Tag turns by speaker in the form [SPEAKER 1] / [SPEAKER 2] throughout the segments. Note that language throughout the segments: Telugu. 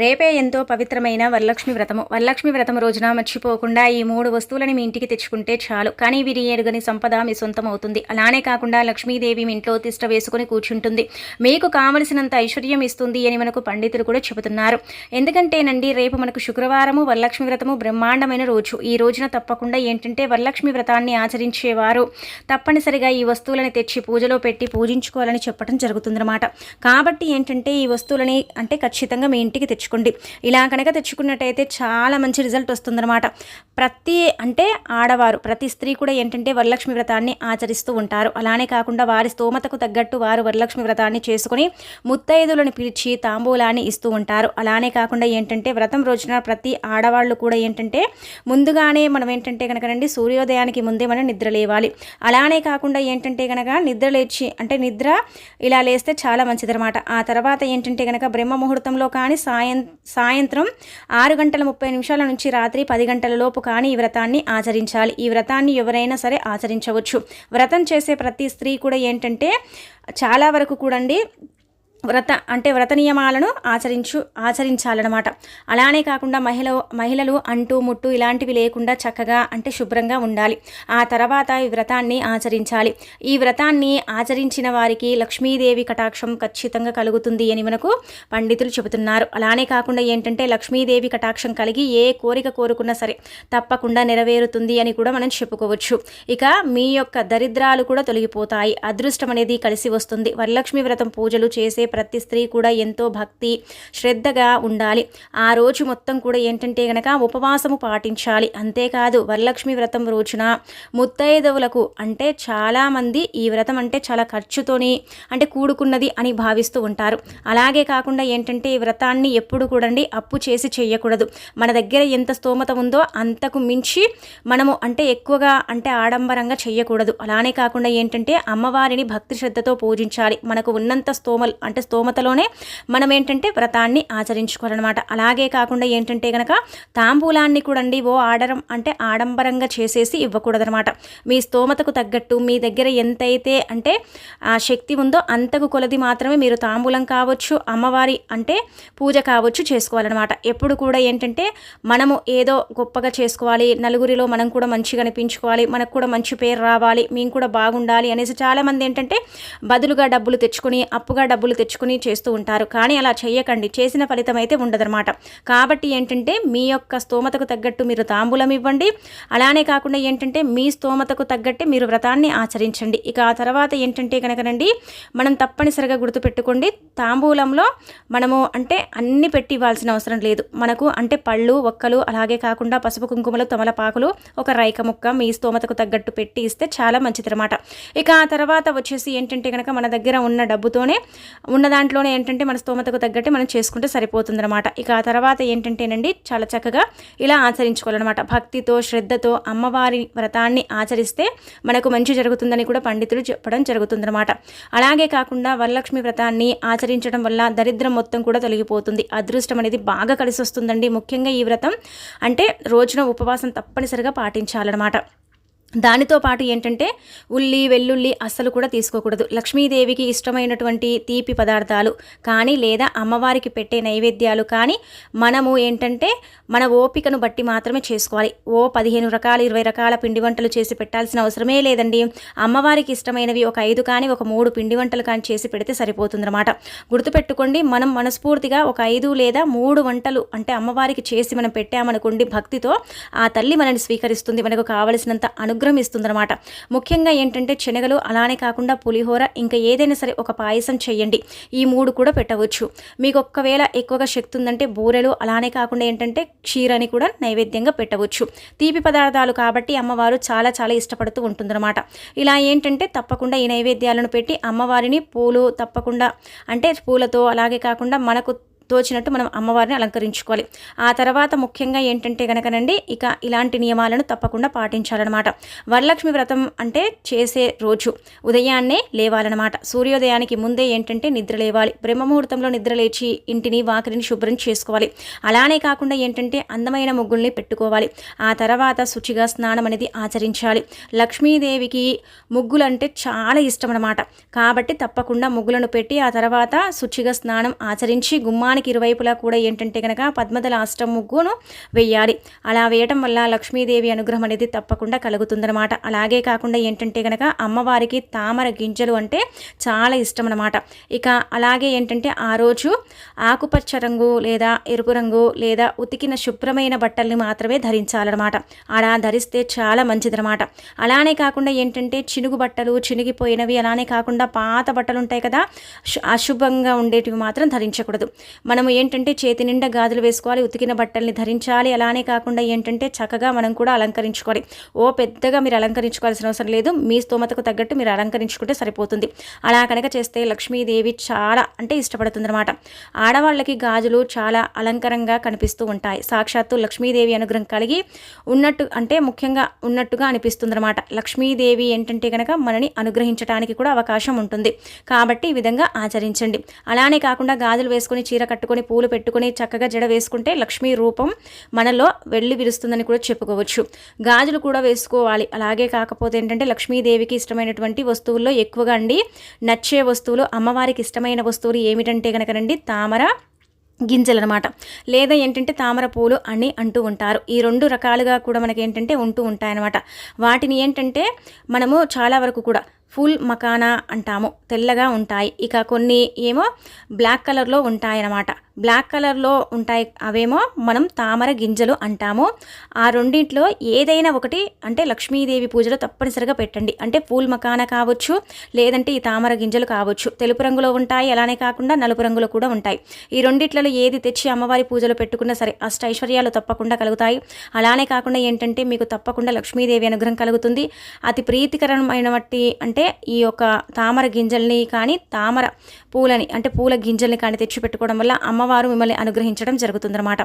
[SPEAKER 1] రేపే ఎంతో పవిత్రమైన వరలక్ష్మి వ్రతము. వరలక్ష్మి వ్రతం రోజున మర్చిపోకుండా ఈ మూడు వస్తువులని మీ ఇంటికి తెచ్చుకుంటే చాలు. కానీ వీరి ఎరుగని సంపద మీ సొంతం అవుతుంది. అలానే కాకుండా లక్ష్మీదేవి మీ ఇంట్లో తిష్ట వేసుకుని కూర్చుంటుంది. మీకు కావలసినంత ఐశ్వర్యం ఇస్తుంది అని మనకు పండితులు కూడా చెబుతున్నారు. ఎందుకంటేనండి రేపు మనకు శుక్రవారము వరలక్ష్మి వ్రతము బ్రహ్మాండమైన రోజు. ఈ రోజున తప్పకుండా ఏంటంటే వరలక్ష్మి వ్రతాన్ని ఆచరించేవారు. తప్పనిసరిగా ఈ వస్తువులని తెచ్చి పూజలో పెట్టి పూజించుకోవాలని చెప్పడం జరుగుతుందన్నమాట. కాబట్టి ఏంటంటే ఈ వస్తువులని అంటే ఖచ్చితంగా మీ ఇంటికి తెచ్చు తెచ్చుకోండి. ఇలా కనుక తెచ్చుకున్నట్టయితే చాలా మంచి రిజల్ట్ వస్తుందన్నమాట. ప్రతి అంటే ఆడవారు ప్రతి స్త్రీ కూడా ఏంటంటే వరలక్ష్మి వ్రతాన్ని ఆచరిస్తూ ఉంటారు. అలానే కాకుండా వారి స్తోమతకు తగ్గట్టు వారు వరలక్ష్మి వ్రతాన్ని చేసుకుని ముత్తైదులను పిలిచి తాంబూలాన్ని ఇస్తూ ఉంటారు. అలానే కాకుండా ఏంటంటే వ్రతం రోజున ప్రతి ఆడవాళ్ళు కూడా ఏంటంటే ముందుగానే మనం ఏంటంటే కనుకనండి సూర్యోదయానికి ముందే మనం నిద్ర లేవాలి. అలానే కాకుండా ఏంటంటే కనుక నిద్ర లేచి అంటే నిద్ర ఇలా లేస్తే చాలా మంచిదన్నమాట. ఆ తర్వాత ఏంటంటే కనుక బ్రహ్మ ముహూర్తంలో కానీ సాయం సాయంత్రం ఆరు గంటల ముప్పై నిమిషాల నుంచి రాత్రి పది గంటల లోపు కానీ ఈ వ్రతాన్ని ఆచరించాలి. ఈ వ్రతాన్ని ఎవరైనా సరే ఆచరించవచ్చు. వ్రతం చేసే ప్రతి స్త్రీ కూడా ఏంటంటే చాలా వరకు కూడండి వ్రత అంటే వ్రత నియమాలను ఆచరించు ఆచరించాలన్నమాట. అలానే కాకుండా మహిళ మహిళలు అంటూ ముట్టు ఇలాంటివి లేకుండా చక్కగా అంటే శుభ్రంగా ఉండాలి. ఆ తర్వాత ఈ వ్రతాన్ని ఆచరించాలి. ఈ వ్రతాన్ని ఆచరించిన వారికి లక్ష్మీదేవి కటాక్షం ఖచ్చితంగా కలుగుతుంది అని మనకు పండితులు చెబుతున్నారు. అలానే కాకుండా ఏంటంటే లక్ష్మీదేవి కటాక్షం కలిగి ఏ కోరిక కోరుకున్నా సరే తప్పకుండా నెరవేరుతుంది అని కూడా మనం చెప్పుకోవచ్చు. ఇక మీ యొక్క దరిద్రాలు కూడా తొలగిపోతాయి. అదృష్టం అనేది కలిసి వస్తుంది. వరలక్ష్మి వ్రతం పూజలు చేసే ప్రతి స్త్రీ కూడా ఎంతో భక్తి శ్రద్ధగా ఉండాలి. ఆ రోజు మొత్తం కూడా ఏంటంటే గనక ఉపవాసము పాటించాలి. అంతేకాదు వరలక్ష్మి వ్రతం రోజున ముత్తైదవులకు అంటే చాలామంది ఈ వ్రతం అంటే చాలా ఖర్చుతోని అంటే కూడుకున్నది అని భావిస్తూ ఉంటారు. అలాగే కాకుండా ఏంటంటే ఈ వ్రతాన్ని ఎప్పుడు కూడండి అప్పు చేసి చేయకూడదు. మన దగ్గర ఎంత స్తోమత ఉందో అంతకు మించి మనము అంటే ఎక్కువగా అంటే ఆడంబరంగా చేయకూడదు. అలానే కాకుండా ఏంటంటే అమ్మవారిని భక్తి శ్రద్ధతో పూజించాలి. మనకు ఉన్నంత స్తోమలు అంటే స్తోమతలోనే మనం ఏంటంటే వ్రతాన్ని ఆచరించుకోవాలన్నమాట. అలాగే కాకుండా ఏంటంటే కనుక తాంబూలాన్ని కూడండి ఓ ఆడరం అంటే ఆడంబరంగా చేసేసి ఇవ్వకూడదనమాట మీ స్తోమతకు తగ్గట్టు మీ దగ్గర ఎంతైతే అంటే ఆ శక్తి ఉందో అంతకు కొలది మాత్రమే మీరు తాంబూలం కావచ్చు అమ్మవారి అంటే పూజ కావచ్చు చేసుకోవాలన్నమాట. ఎప్పుడు కూడా ఏంటంటే మనము ఏదో గొప్పగా చేసుకోవాలి నలుగురిలో మనం కూడా మంచిగా అనిపించుకోవాలి మనకు కూడా మంచి పేరు రావాలి మేము కూడా బాగుండాలి అనేసి చాలామంది ఏంటంటే బదులుగా డబ్బులు తెచ్చుకొని అప్పుగా డబ్బులు తెచ్చుకుని చేస్తూ ఉంటారు. కానీ అలా చేయకండి చేసిన ఫలితం అయితే ఉండదన్నమాట. కాబట్టి ఏంటంటే మీ యొక్క స్తోమతకు తగ్గట్టు మీరు తాంబూలం ఇవ్వండి. అలానే కాకుండా ఏంటంటే మీ స్తోమతకు తగ్గట్టే మీరు వ్రతాన్ని ఆచరించండి. ఇక ఆ తర్వాత ఏంటంటే కనుకనండి మనం తప్పనిసరిగా గుర్తుపెట్టుకోండి తాంబూలంలో మనము అంటే అన్ని పెట్టి ఇవ్వాల్సిన అవసరం లేదు. మనకు అంటే పళ్ళు ఒక్కలు అలాగే కాకుండా పసుపు కుంకుమలు తమలపాకులు ఒక రైక ముక్క మీ స్తోమతకు తగ్గట్టు పెట్టి ఇస్తే చాలా మంచిది అనమాట ఇక ఆ తర్వాత వచ్చేసి ఏంటంటే కనుక మన దగ్గర ఉన్న డబ్బుతోనే ఉన్న దాంట్లోనే ఏంటంటే మన స్తోమతకు తగ్గట్టు మనం చేసుకుంటే సరిపోతుందన్నమాట. ఇక ఆ తర్వాత ఏంటంటేనండి చాలా చక్కగా ఇలా ఆచరించుకోవాలన్నమాట. భక్తితో శ్రద్ధతో అమ్మవారి వ్రతాన్ని ఆచరిస్తే మనకు మంచి జరుగుతుందని కూడా పండితులు చెప్పడం జరుగుతుందన్నమాట. అలాగే కాకుండా వరలక్ష్మి వ్రతాన్ని ఆచరించడం వల్ల దరిద్రం మొత్తం కూడా తొలగిపోతుంది. అదృష్టం అనేది బాగా కలిసి వస్తుందండి ముఖ్యంగా ఈ వ్రతం అంటే రోజున ఉపవాసం తప్పనిసరిగా పాటించాలన్నమాట. దానితో పాటు ఏంటంటే ఉల్లి వెల్లుల్లి అస్సలు కూడా తీసుకోకూడదు. లక్ష్మీదేవికి ఇష్టమైనటువంటి తీపి పదార్థాలు కానీ లేదా అమ్మవారికి పెట్టే నైవేద్యాలు కానీ మనము ఏంటంటే మన ఓపికను బట్టి మాత్రమే చేసుకోవాలి. ఓ పదిహేను రకాల ఇరవై రకాల పిండి వంటలు చేసి పెట్టాల్సిన అవసరమే లేదండి. అమ్మవారికి ఇష్టమైనవి ఒక ఐదు కానీ ఒక మూడు పిండి వంటలు కానీ చేసి పెడితే సరిపోతుందన్నమాట. గుర్తుపెట్టుకోండి మనం మనస్ఫూర్తిగా ఒక ఐదు లేదా మూడు వంటలు అంటే అమ్మవారికి చేసి మనం పెట్టామనుకోండి భక్తితో ఆ తల్లి మనల్ని స్వీకరిస్తుంది. మనకు కావలసినంత అను అనుగ్రహం ఇస్తుందన్నమాట. ముఖ్యంగా ఏంటంటే శనగలు అలానే కాకుండా పులిహోర ఇంకా ఏదైనా సరే ఒక పాయసం చేయండి. ఈ మూడు కూడా పెట్టవచ్చు. మీకు ఒక్కవేళ ఎక్కువగా శక్తి ఉందంటే బూరెలు అలానే కాకుండా ఏంటంటే క్షీరని కూడా నైవేద్యంగా పెట్టవచ్చు. తీపి పదార్థాలు కాబట్టి అమ్మవారు చాలా చాలా ఇష్టపడుతూ ఉంటుందన్నమాట. ఇలా ఏంటంటే తప్పకుండా ఈ నైవేద్యాలను పెట్టి అమ్మవారిని పూలు తప్పకుండా అంటే పూలతో అలాగే కాకుండా మనకు తోచినట్టు మనం అమ్మవారిని అలంకరించుకోవాలి. ఆ తర్వాత ముఖ్యంగా ఏంటంటే కనుకనండి ఇక ఇలాంటి నియమాలను తప్పకుండా పాటించాలన్నమాట. వరలక్ష్మి వ్రతం అంటే చేసే రోజు ఉదయాన్నే లేవాలన్నమాట. సూర్యోదయానికి ముందే ఏంటంటే నిద్ర లేవాలి. బ్రహ్మముహూర్తంలో నిద్ర లేచి ఇంటిని వాకిలిని శుభ్రం చేసుకోవాలి. అలానే కాకుండా ఏంటంటే అందమైన ముగ్గుల్ని పెట్టుకోవాలి. ఆ తర్వాత శుచిగా స్నానం అనేది ఆచరించాలి. లక్ష్మీదేవికి ముగ్గులు అంటే చాలా ఇష్టం అన్నమాట కాబట్టి తప్పకుండా ముగ్గులను పెట్టి ఆ తర్వాత శుచిగా స్నానం ఆచరించి గుమ్మాన్ని గుమ్మానికి ఇరువైపులా కూడా ఏంటంటే కనుక పద్మదల అష్టం ముగ్గును వేయాలి. అలా వేయటం వల్ల లక్ష్మీదేవి అనుగ్రహం అనేది తప్పకుండా కలుగుతుందనమాట అలాగే కాకుండా ఏంటంటే కనుక అమ్మవారికి తామర గింజలు అంటే చాలా ఇష్టం అనమాట ఇక అలాగే ఏంటంటే ఆ రోజు ఆకుపచ్చ రంగు లేదా ఎరుపు రంగు లేదా ఉతికిన శుభ్రమైన బట్టల్ని మాత్రమే ధరించాలన్నమాట. అలా ధరిస్తే చాలా మంచిదనమాట అలానే కాకుండా ఏంటంటే చినుగు బట్టలు చినిగిపోయినవి అలానే కాకుండా పాత బట్టలు ఉంటాయి కదా అశుభంగా ఉండేటివి మాత్రం ధరించకూడదు. మనము ఏంటంటే చేతి నిండా గాజులు వేసుకోవాలి ఉతికిన బట్టల్ని ధరించాలి. అలానే కాకుండా ఏంటంటే చక్కగా మనం కూడా అలంకరించుకోవాలి. ఓ పెద్దగా మీరు అలంకరించుకోవాల్సిన అవసరం లేదు. మీ స్తోమతకు తగ్గట్టు మీరు అలంకరించుకుంటే సరిపోతుంది. అలా కనుక చేస్తే లక్ష్మీదేవి చాలా అంటే ఇష్టపడుతుంది అనమాట ఆడవాళ్ళకి గాజులు చాలా అలంకరంగా కనిపిస్తూ ఉంటాయి. సాక్షాత్తు లక్ష్మీదేవి అనుగ్రహం కలిగి ఉన్నట్టు అంటే ముఖ్యంగా ఉన్నట్టుగా అనిపిస్తుంది అనమాట లక్ష్మీదేవి ఏంటంటే కనుక మనని అనుగ్రహించడానికి కూడా అవకాశం ఉంటుంది. కాబట్టి ఈ విధంగా ఆచరించండి. అలానే కాకుండా గాజులు వేసుకుని చీర కట్టుకొని పూలు పెట్టుకొని చక్కగా జడ వేసుకుంటే లక్ష్మీ రూపం మనలో వెళ్ళి విరుస్తుందని కూడా చెప్పుకోవచ్చు. గాజులు కూడా వేసుకోవాలి. అలాగే కాకపోతే ఏంటంటే లక్ష్మీదేవికి ఇష్టమైనటువంటి వస్తువుల్లో ఎక్కువగా అండి నచ్చే వస్తువులు అమ్మవారికి ఇష్టమైన వస్తువులు ఏమిటంటే కనుకనండి తామర గింజలు అనమాట లేదా ఏంటంటే తామర పూలు అని అంటూ ఉంటారు. ఈ రెండు రకాలుగా కూడా మనకి ఏంటంటే ఉంటూ ఉంటాయన్నమాట. వాటిని ఏంటంటే మనము చాలా వరకు కూడా ఫుల్ మకానా అంటాము. తెల్లగా ఉంటాయి. ఇక కొన్ని ఏమో బ్లాక్ కలర్లో ఉంటాయన్నమాట. బ్లాక్ కలర్లో ఉంటాయి అవేమో మనం తామర గింజలు అంటాము. ఆ రెండింటిలో ఏదైనా ఒకటి అంటే లక్ష్మీదేవి పూజలో తప్పనిసరిగా పెట్టండి. అంటే పూల్ మకాన కావచ్చు లేదంటే ఈ తామర గింజలు కావచ్చు. తెలుపు రంగులో ఉంటాయి అలానే కాకుండా నలుపు రంగులో కూడా ఉంటాయి. ఈ రెండిట్లలో ఏది తెచ్చి అమ్మవారి పూజలో పెట్టుకున్నా సరే అష్ట ఐశ్వర్యాలు తప్పకుండా కలుగుతాయి. అలానే కాకుండా ఏంటంటే మీకు తప్పకుండా లక్ష్మీదేవి అనుగ్రహం కలుగుతుంది. అతి ప్రీతికరమైన బట్టి అంటే ఈ యొక్క తామర గింజల్ని కానీ తామర పూలని అంటే పూల గింజల్ని కానీ తెచ్చి పెట్టుకోవడం వల్ల అమ్మ అమ్మవారు మిమ్మల్ని అనుగ్రహించడం జరుగుతుందన్నమాట.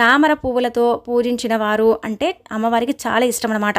[SPEAKER 1] తామర పువ్వులతో పూజించిన వారు అంటే అమ్మవారికి చాలా ఇష్టం అనమాట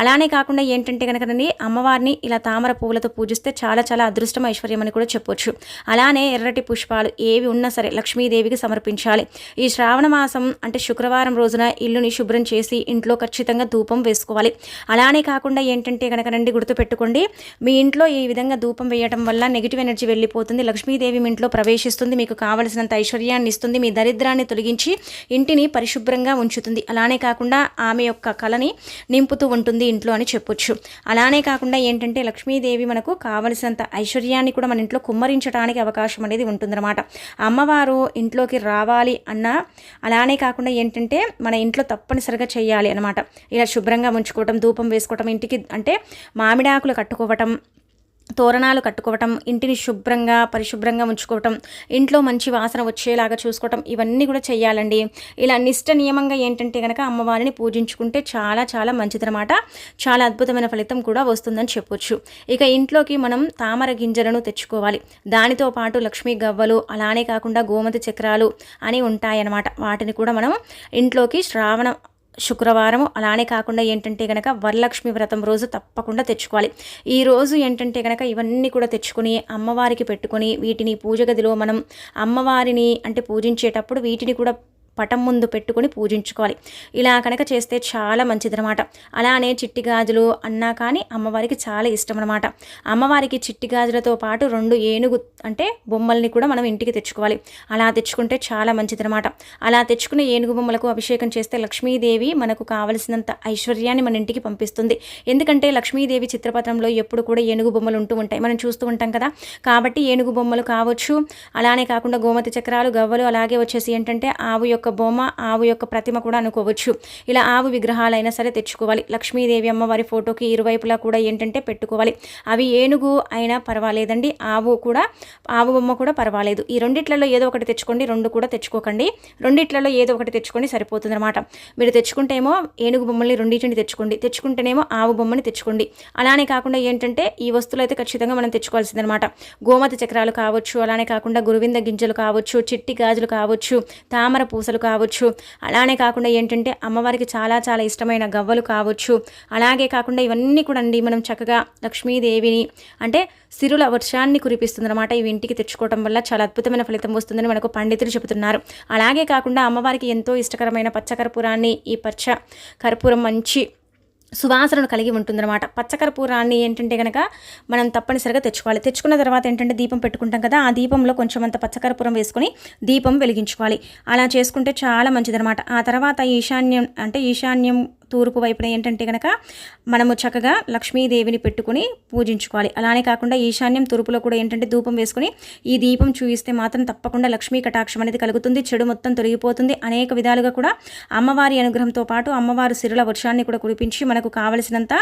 [SPEAKER 1] అలానే కాకుండా ఏంటంటే కనుకనండి అమ్మవారిని ఇలా తామర పువ్వులతో పూజిస్తే చాలా చాలా అదృష్టం ఐశ్వర్యం అని కూడా చెప్పొచ్చు. అలానే ఎర్రటి పుష్పాలు ఏవి ఉన్నా సరే లక్ష్మీదేవికి సమర్పించాలి. ఈ శ్రావణ మాసం అంటే శుక్రవారం రోజున ఇల్లుని శుభ్రం చేసి ఇంట్లో ఖచ్చితంగా ధూపం వేసుకోవాలి. అలానే కాకుండా ఏంటంటే కనుకనండి గుర్తుపెట్టుకోండి మీ ఇంట్లో ఈ విధంగా ధూపం వేయడం వల్ల నెగిటివ్ ఎనర్జీ వెళ్ళిపోతుంది లక్ష్మీదేవి మీ ఇంట్లో ప్రవేశిస్తుంది మీకు కావలసినంత ఐశ్వర్యాన్ని ఇస్తుంది మీ దరిద్రాన్ని తొలగించి ఇంటిని పరిశుభ్రంగా ఉంచుతుంది. అలానే కాకుండా ఆమె యొక్క కళని నింపుతూ ఉంటుంది ఇంట్లో అని చెప్పొచ్చు. అలానే కాకుండా ఏంటంటే లక్ష్మీదేవి మనకు కావలసినంత ఐశ్వర్యాన్ని కూడా మన ఇంట్లో కుమ్మరించడానికి అవకాశం అనేది ఉంటుందన్నమాట. అమ్మవారు ఇంట్లోకి రావాలి అన్న అలానే కాకుండా ఏంటంటే మన ఇంట్లో తప్పనిసరిగా చేయాలి అనమాట ఇలా శుభ్రంగా ఉంచుకోవటం ధూపం వేసుకోవటం ఇంటికి అంటే మామిడాకులు కట్టుకోవటం తోరణాలు కట్టుకోవటం ఇంటిని శుభ్రంగా పరిశుభ్రంగా ఉంచుకోవటం ఇంట్లో మంచి వాసన వచ్చేలాగా చూసుకోవటం ఇవన్నీ కూడా చేయాలండి ఇలా నిష్ట నియమంగా ఏంటంటే కనుక అమ్మవారిని పూజించుకుంటే చాలా చాలా మంచిదనమాట చాలా అద్భుతమైన ఫలితం కూడా వస్తుందని చెప్పొచ్చు. ఇక ఇంట్లోకి మనం తామర గింజలను తెచ్చుకోవాలి. దానితో పాటు లక్ష్మీ గవ్వలు అలానే కాకుండా గోమతి చక్రాలు అని ఉంటాయన్నమాట. వాటిని కూడా మనం ఇంట్లోకి శ్రావణ శుక్రవారం అలానే కాకుండా ఏంటంటే కనుక వరలక్ష్మి వ్రతం రోజు తప్పకుండా తెచ్చుకోవాలి. ఈ రోజు ఏంటంటే కనుక ఇవన్నీ కూడా తెచ్చుకొని అమ్మవారికి పెట్టుకొని వీటిని పూజ గదిలో మనం అమ్మవారిని అంటే పూజించేటప్పుడు వీటిని కూడా పటం ముందు పెట్టుకొని పూజించుకోవాలి. ఇలా కనుక చేస్తే చాలా మంచిదనమాట అలానే చిట్టి గాజులు అన్నా కానీ అమ్మవారికి చాలా ఇష్టం అనమాట అమ్మవారికి చిట్టి గాజులతో పాటు రెండు ఏనుగు అంటే బొమ్మల్ని కూడా మనం ఇంటికి తెచ్చుకోవాలి. అలా తెచ్చుకుంటే చాలా మంచిదనమాట అలా తెచ్చుకున్న ఏనుగు బొమ్మలకు అభిషేకం చేస్తే లక్ష్మీదేవి మనకు కావలసినంత ఐశ్వర్యాన్ని మన ఇంటికి పంపిస్తుంది. ఎందుకంటే లక్ష్మీదేవి చిత్రపటంలో ఎప్పుడు కూడా ఏనుగు బొమ్మలు ఉంటూ ఉంటాయి. మనం చూస్తూ ఉంటాం కదా. కాబట్టి ఏనుగు బొమ్మలు కావచ్చు. అలానే కాకుండా గోమతి చక్రాలు గవ్వలు అలాగే వచ్చేసి ఏంటంటే ఆవు యొక్క యొక్క బొమ్మ ఆవు యొక్క ప్రతిమ కూడా అనుకోవచ్చు. ఇలా ఆవు విగ్రహాలైనా సరే తెచ్చుకోవాలి. లక్ష్మీదేవి అమ్మవారి ఫోటోకి ఇరువైపులా కూడా ఏంటంటే పెట్టుకోవాలి. అవి ఏనుగు అయినా పర్వాలేదండి. ఆవు కూడా ఆవు బొమ్మ కూడా పర్వాలేదు. ఈ రెండిట్లలో ఏదో ఒకటి తెచ్చుకోండి రెండు కూడా తెచ్చుకోకండి. రెండిట్లలో ఏదో ఒకటి తెచ్చుకొని సరిపోతుంది అనమాట మీరు తెచ్చుకుంటేమో ఏనుగు బొమ్మల్ని రెండింటిని తెచ్చుకోండి. తెచ్చుకుంటేనేమో ఆవు బొమ్మని తెచ్చుకోండి. అలానే కాకుండా ఏంటంటే ఈ వస్తువులు అయితే ఖచ్చితంగా మనం తెచ్చుకోవాల్సిందనమాట గోమతి చక్రాలు కావచ్చు అలానే కాకుండా గురువింద గింజలు కావచ్చు చిట్టి గాజులు కావచ్చు తామర పూసలు పూసలు కావచ్చు. అలానే కాకుండా ఏంటంటే అమ్మవారికి చాలా చాలా ఇష్టమైన గవ్వలు కావచ్చు. అలాగే కాకుండా ఇవన్నీ కూడా అండి మనం చక్కగా లక్ష్మీదేవిని అంటే సిరుల వర్షాన్ని కురిపిస్తుందన్నమాట. ఇవి ఇంటికి తెచ్చుకోవడం వల్ల చాలా అద్భుతమైన ఫలితం వస్తుందని మనకు పండితులు చెబుతున్నారు. అలాగే కాకుండా అమ్మవారికి ఎంతో ఇష్టకరమైన పచ్చ కర్పూరాన్ని ఈ పచ్చ కర్పూరం మంచి సువాసనను కలిగి ఉంటుందన్నమాట. పచ్చకర్పూరాన్ని ఏంటంటే కనుక మనం తప్పనిసరిగా తెచ్చుకోవాలి. తెచ్చుకున్న తర్వాత ఏంటంటే దీపం పెట్టుకుంటాం కదా ఆ దీపంలో కొంచెం అంత పచ్చకర్పూరం వేసుకొని దీపం వెలిగించుకోవాలి. అలా చేసుకుంటే చాలా మంచిదనమాట ఆ తర్వాత ఈశాన్యం అంటే ఈశాన్యం తూర్పు వైపున ఏంటంటే కనుక మనము చక్కగా లక్ష్మీదేవిని పెట్టుకుని పూజించుకోవాలి. అలానే కాకుండా ఈశాన్యం తూర్పులో కూడా ఏంటంటే ధూపం వేసుకుని ఈ దీపం చూయిస్తే మాత్రం తప్పకుండా లక్ష్మీ కటాక్షం అనేది కలుగుతుంది. చెడు మొత్తం తొలగిపోతుంది. అనేక విధాలుగా కూడా అమ్మవారి అనుగ్రహంతో పాటు అమ్మవారు సిరుల వర్షాన్ని కూడా కురిపించి మనకు కావలసినంత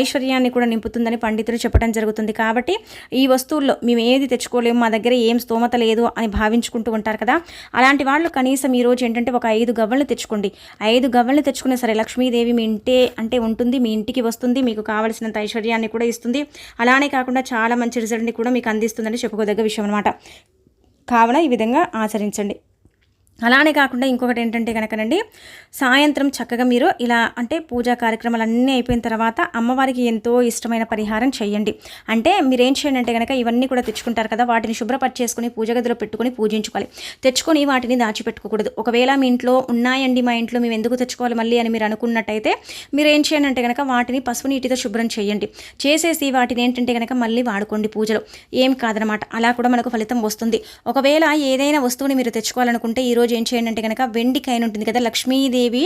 [SPEAKER 1] ఐశ్వర్యాన్ని కూడా నింపుతుందని పండితులు చెప్పడం జరుగుతుంది. కాబట్టి ఈ వస్తువుల్లో మేము ఏది తెచ్చుకోలేము మా దగ్గర ఏం స్తోమత లేదు అని భావించుకుంటూ ఉంటారు కదా. అలాంటి వాళ్ళు కనీసం ఈ రోజు ఏంటంటే ఒక ఐదు గవ్వలు తెచ్చుకోండి. ఐదు గవ్వలు తెచ్చుకునే సరే లక్ష్మీదేవి మీ ఇంటే అంటే ఉంటుంది మీ ఇంటికి వస్తుంది మీకు కావలసినంత ఐశ్వర్యాన్ని కూడా ఇస్తుంది. అలానే కాకుండా చాలా మంచి రిజల్ట్ని కూడా మీకు అందిస్తుందని చెప్పుకోదగ్గ విషయం అనమాట కావున ఈ విధంగా ఆచరించండి. అలానే కాకుండా ఇంకొకటి ఏంటంటే కనుకనండి సాయంత్రం చక్కగా మీరు ఇలా అంటే పూజా కార్యక్రమాలు అన్నీ అయిపోయిన తర్వాత అమ్మవారికి ఎంతో ఇష్టమైన పరిహారం చేయండి. అంటే మీరు ఏం చేయండి అంటే కనుక ఇవన్నీ కూడా తెచ్చుకుంటారు కదా వాటిని శుభ్రపరిచేసుకుని పూజ గదిలో పెట్టుకుని పూజించుకోవాలి. తెచ్చుకొని వాటిని దాచిపెట్టుకోకూడదు. ఒకవేళ మీ ఇంట్లో ఉన్నాయండి మా ఇంట్లో మేము ఎందుకు తెచ్చుకోవాలి మళ్ళీ అని మీరు అనుకున్నట్టయితే మీరు ఏం చేయండి అంటే కనుక వాటిని పసుపు నీటితో శుభ్రం చేయండి. చేసేసి వాటిని ఏంటంటే కనుక మళ్ళీ వాడుకోండి పూజలో. ఏం కాదనమాట. అలా కూడా మనకు ఫలితం వస్తుంది. ఒకవేళ ఏదైనా వస్తువుని మీరు తెచ్చుకోవాలనుకుంటే ఈరోజు రోజు ఏం చేయండి అంటే కనుక వెండికాయన ఉంటుంది కదా లక్ష్మీదేవి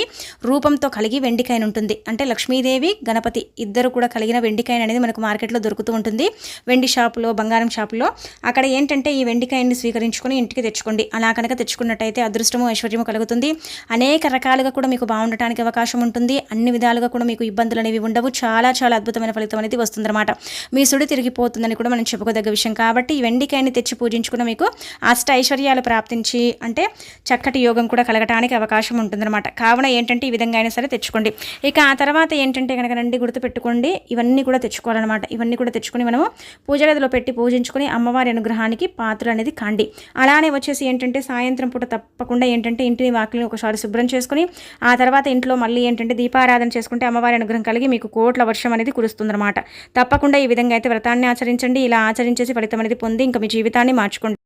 [SPEAKER 1] రూపంతో కలిగి వెండికాయన ఉంటుంది. అంటే లక్ష్మీదేవి గణపతి ఇద్దరు కూడా కలిగిన వెండికాయన అనేది మనకు మార్కెట్లో దొరుకుతూ ఉంటుంది. వెండి షాపులో బంగారం షాపులో. అక్కడ ఏంటంటే ఈ వెండికాయని స్వీకరించుకొని ఇంటికి తెచ్చుకోండి. అలా కనుక తెచ్చుకున్నట్టయితే అదృష్టము ఐశ్వర్యము కలుగుతుంది. అనేక రకాలుగా కూడా మీకు బాగుండటానికి అవకాశం ఉంటుంది. అన్ని విధాలుగా కూడా మీకు ఇబ్బందులు అనేవి ఉండవు. చాలా చాలా అద్భుతమైన ఫలితం అనేది వస్తుందన్నమాట. మీ సుడి తిరిగిపోతుందని కూడా మనం చెప్పుకోదగ్గ విషయం. కాబట్టి ఈ వెండికాయని తెచ్చి పూజించుకున్న మీకు అష్ట ఐశ్వర్యాలు ప్రాప్తించి అంటే చక్కటి యోగం కూడా కలగటానికి అవకాశం ఉంటుందన్నమాట. కావున ఏంటంటే ఈ విధంగా అయినా సరే తెచ్చుకోండి. ఇక ఆ తర్వాత ఏంటంటే కనుక రండి గుర్తుపెట్టుకోండి ఇవన్నీ కూడా తెచ్చుకోవాలన్నమాట. ఇవన్నీ కూడా తెచ్చుకొని మనము పూజ గదిలో పెట్టి పూజించుకొని అమ్మవారి అనుగ్రహానికి పాత్రలు అనేది కాండి. అలానే వచ్చేసి ఏంటంటే సాయంత్రం పూట తప్పకుండా ఏంటంటే ఇంటిని వాకిలిని ఒకసారి శుభ్రం చేసుకుని ఆ తర్వాత ఇంట్లో మళ్ళీ ఏంటంటే దీపారాధన చేసుకుంటే అమ్మవారి అనుగ్రహం కలిగి మీకు కోట్ల వర్షం అనేది కురుస్తుందన్నమాట. తప్పకుండా ఈ విధంగా అయితే వ్రతాన్ని ఆచరించండి. ఇలా ఆచరించేసి ఫలితం అనేది పొంది ఇంకా మీ జీవితాన్ని మార్చుకోండి.